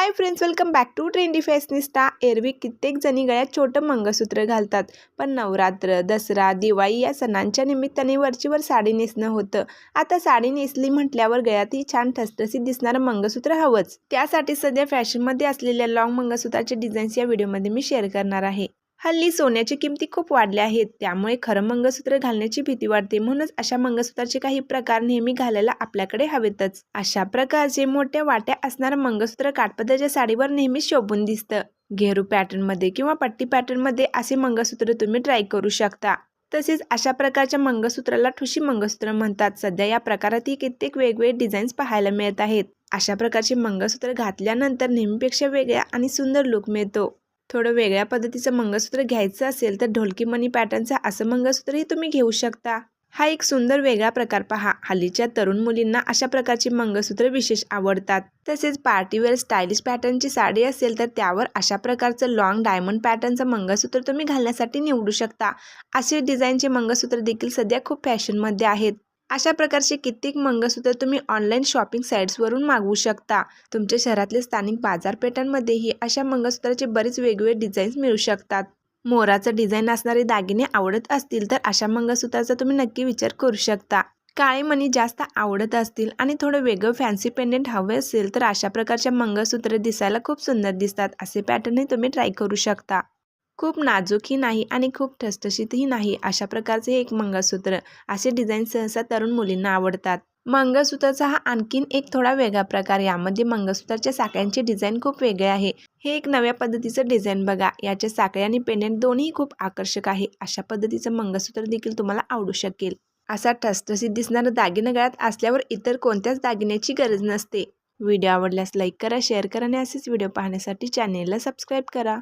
Hi friends welcome back to trendy fashionista एरवी कित्येक जणी गळ्यात छोटं मंगळसूत्र घालतात पण नवरात्र दसरा दिवाळी या सणांच्या निमित्ताने वरचीवर साडी नेसणं होतं. आता साडी नेसली म्हटल्यावर गळ्यातही छान ठसठसीत दिसणारं मंगळसूत्र हवंच. त्यासाठी सध्या फॅशनमध्ये असलेल्या लॉंग मंगळसूत्राचे डिझाईन्स या व्हिडिओमध्ये मी शेअर करणार आहे. हल्ली सोन्याची किमती खूप वाढल्या आहेत. त्यामुळे खरं मंगळसूत्र घालण्याची भीती वाढते. म्हणूनच अशा मंगळसूत्राचे काही प्रकार नेहमी घालायला आपल्याकडे हवेतच. अशा प्रकारचे मोठ्या वाट्या असणारं मंगळसूत्र काठपदराच्या साडीवर नेहमी शोभून दिसतं. घेरू पॅटर्नमध्ये किंवा पट्टी पॅटर्नमध्ये असे मंगळसूत्र तुम्ही ट्राय करू शकता. तसेच अशा प्रकारच्या मंगळसूत्राला ठुशी मंगळसूत्र म्हणतात. सध्या या प्रकारातही कित्येक वेगवेगळे डिझाईन्स पाहायला मिळत आहेत. अशा प्रकारचे मंगळसूत्र घातल्यानंतर नेहमीपेक्षा वेगळ्या आणि सुंदर लुक मिळतो. थोडं वेगळ्या पद्धतीचं मंगळसूत्र घ्यायचं असेल तर ढोलकी मनी पॅटर्नचं असं मंगळसूत्रही तुम्ही घेऊ शकता. हा एक सुंदर वेगळा प्रकार पहा. हल्लीच्या तरुण मुलींना अशा प्रकारची मंगळसूत्र विशेष आवडतात. तसेच पार्टीवेअर स्टायलिश पॅटर्नची साडी असेल तर त्यावर अशा प्रकारचं लॉंग डायमंड पॅटर्नचं मंगळसूत्र तुम्ही घालण्यासाठी निवडू शकता. असे डिझाईनचे मंगळसूत्र देखील सध्या खूप फॅशनमध्ये आहेत. अशा प्रकारचे कित्येक मंगळसूत्र तुम्ही ऑनलाईन शॉपिंग साईट्सवरून मागवू शकता. तुमच्या शहरातल्या स्थानिक बाजारपेठांमध्येही अशा मंगळसूत्राचे बरेच वेगवेगळे डिझाईन्स मिळू शकतात. मोराचं डिझाईन असणारे दागिने आवडत असतील तर अशा मंगळसूत्राचा तुम्ही नक्की विचार करू शकता. काळे मणी जास्त आवडत असतील आणि थोडं वेगळं फॅन्सी पेंडेंट हवे असेल तर अशा प्रकारच्या मंगळसूत्र दिसायला खूप सुंदर दिसतात. असे पॅटर्नही तुम्ही ट्राय करू शकता. खूप नाजूकही नाही आणि खूप ठसठशीतही नाही अशा प्रकारचे एक मंगळसूत्र. असे डिझाईन सहसा तरुण मुलींना आवडतात. मंगळसूत्राचा हा आणखीन एक थोडा वेगळा प्रकार यामध्ये मंगळसूत्राच्या साखळ्यांचे डिझाईन खूप वेगळे आहे. हे एक नव्या पद्धतीचं डिझाईन बघा. याच्या साखळ्या आणि पेंडेंट दोन्ही खूप आकर्षक आहे. अशा पद्धतीचं मंगळसूत्र देखील तुम्हाला आवडू शकेल. असा ठसठसीत दिसणारा दागिना गळ्यात असल्यावर इतर कोणत्याच दागिन्याची गरज नसते. व्हिडिओ आवडल्यास लाईक करा शेअर करा आणि असेच व्हिडिओ पाहण्यासाठी चॅनेलला सबस्क्राईब करा.